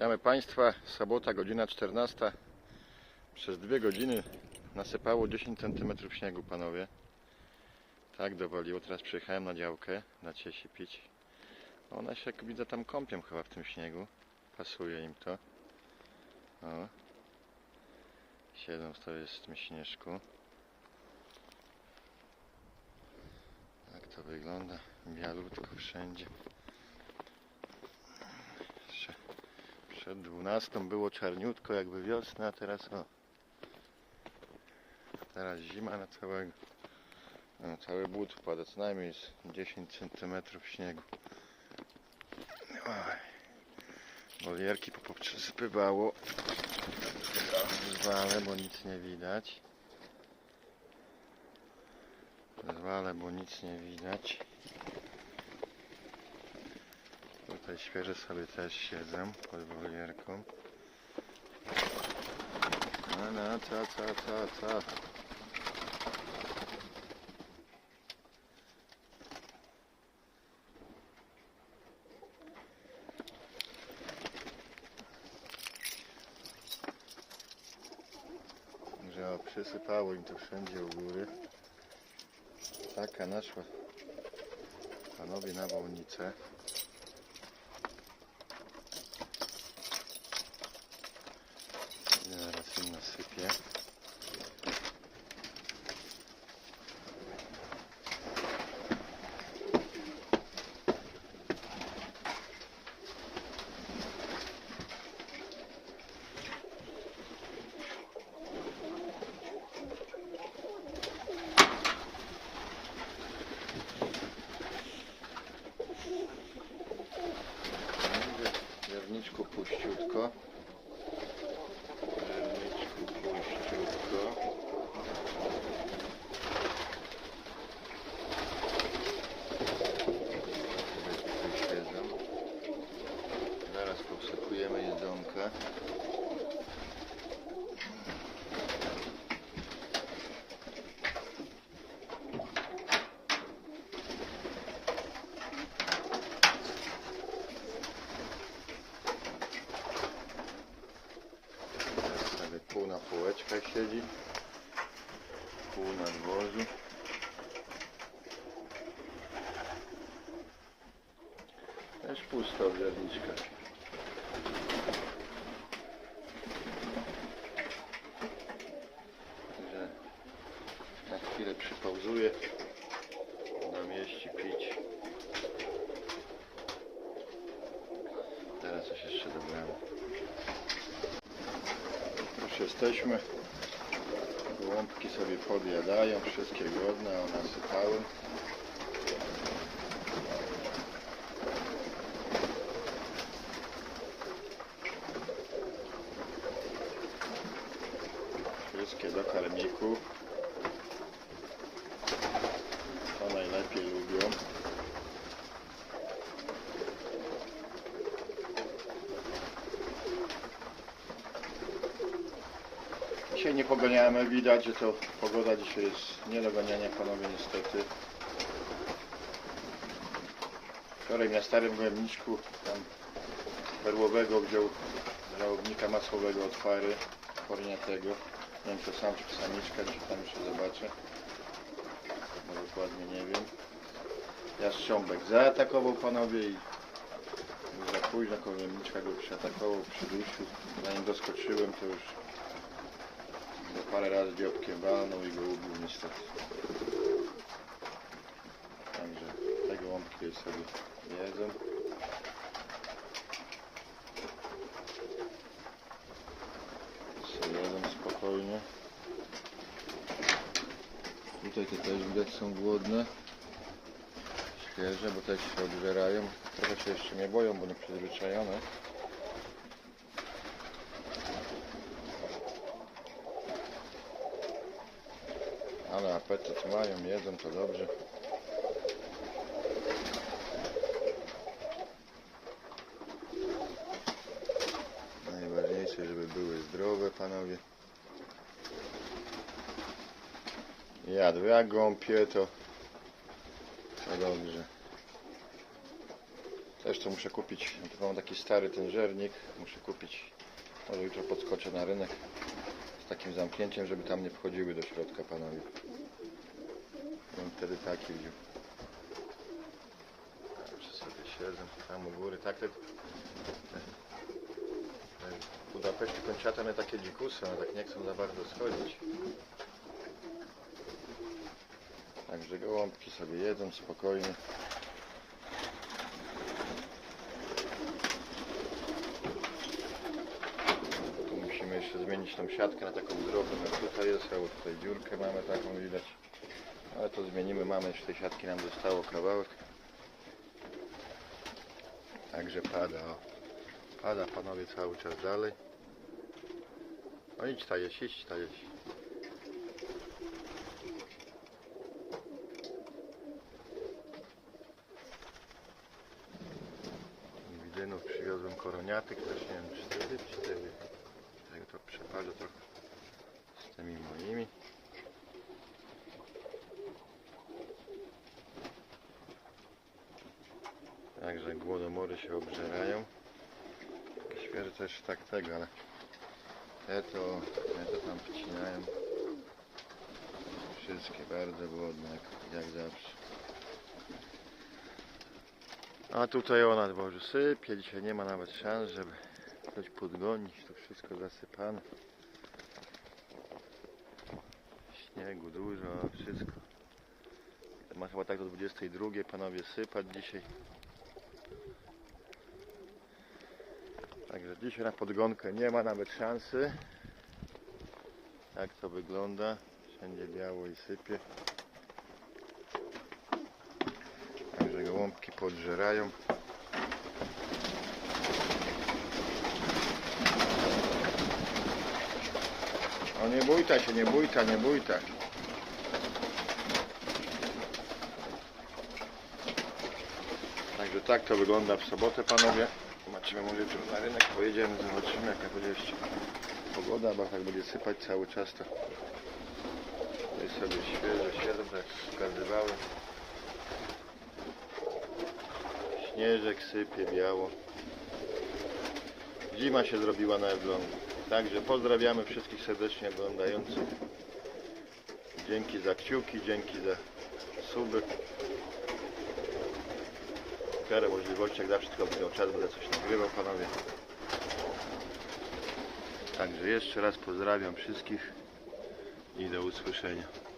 Witamy Państwa. Sobota, godzina 14. Przez dwie godziny nasypało 10 cm śniegu, panowie. Tak dowoliło. Teraz przyjechałem na działkę, na się pić. One się, jak widzę, tam kąpią chyba w tym śniegu. Pasuje im to. O. Siedzą sobie w tym śnieżku. Tak to wygląda. Bialutko wszędzie. Przed 12 było czarniutko jakby wiosna, a teraz o. Teraz zima na całego. No, cały but pada, co najmniej z 10 cm śniegu. Oj. Wolierki poprzysypywało. Zwalę, bo nic nie widać. Zwalę, bo nic nie widać. Tutaj świeże sobie też siedzą pod wolierką. No, no, co, co, co, co? Że o, przysypało im to wszędzie u góry. Taka naszła panowie nawałnicę. Zaraz im nasypię. Zerniczku puściutko. Zerniczku puściutko. Zaraz powsakujemy jedzonka. Teraz sobie pół na półeczkach siedzi. Pół na dworzu. Też pusto w. Także na chwilę przypauzuję. Dam jeść pić. Teraz coś jeszcze dobrałem. Już jesteśmy. Gołąbki sobie podjadają, wszystkie głodne, one sypały. Wszystkie do karmików. To najlepiej lubią. Dzisiaj nie poganiamy, widać, że to pogoda dzisiaj jest nie do ganiania panowie niestety. Wczoraj na starym gołębniczku tam perłowego wziął żałobnika masłowego od pary korniatego. Nie wiem czy sam czy samiczka, czy tam jeszcze zobaczę. No dokładnie nie wiem. Jastrząbek zaatakował panowie i za późno gołębniczka go przyatakował, przydusił. Zanim doskoczyłem to już parę razy dziobkiem walnął i go ubił niestety. Także te gołąbki sobie jedzą. Sobie jedzą spokojnie. Tutaj te też widać są głodne. Świeże, bo też się odżerają. Trochę się jeszcze nie boją, bo nie przyzwyczajone. Ale apetyt mają, jedzą to dobrze. Najważniejsze, żeby były zdrowe, panowie. Jadł jak gąpie, to, to dobrze. Też to muszę kupić, to mam taki stary ten żernik, muszę kupić, może jutro podskoczę na rynek takim zamknięciem, żeby tam nie wchodziły do środka panowie. Bym wtedy taki wziął. Jeszcze sobie siedzę tam u góry, tak te, te, te one takie dzikusy, one tak nie chcą za bardzo schodzić. Także gołąbki sobie jedzą spokojnie. Tu musimy tą siatkę na taką drobną jak tutaj jest, albo tutaj dziurkę mamy taką widać. Ale to zmienimy, mamy jeszcze tej siatki nam zostało kawałek. Także pada, o. Pada panowie cały czas dalej. No idź ta jeść, idź ta jeść. Widynów przywiozłem koroniatek, też nie wiem, 4 czy 4. Tego to przeparzę trochę z tymi moimi. Także głodomory się obżerają. Świeże też tak tego, ale te to, te to tam wcinają. Wszystkie bardzo głodne, jak, jak zawsze. A tutaj ona dworze sypie, dzisiaj nie ma nawet szans, żeby coś podgonić, to wszystko zasypane. Śniegu dużo, wszystko. Ma chyba tak do 22 panowie sypać dzisiaj. Także dzisiaj na podgonkę nie ma nawet szansy. Jak to wygląda? Wszędzie biało i sypie. Także gołąbki podżerają. Nie bójta się, nie bójta, nie bójta. Także tak to wygląda w sobotę panowie. Zobaczymy może jutro na rynek pojedziemy, zobaczymy jaka będzie jeszcze pogoda, bo tak będzie sypać cały czas to tutaj sobie świeże siedzą, tak wskazywałem. Śnieżek sypie biało. Zima się zrobiła na Elblągu. Także pozdrawiamy wszystkich serdecznie oglądających. Dzięki za kciuki, dzięki za suby. W miarę możliwości, jak zawsze tylko będę czas, będę coś nagrywał panowie. Także jeszcze raz pozdrawiam wszystkich i do usłyszenia.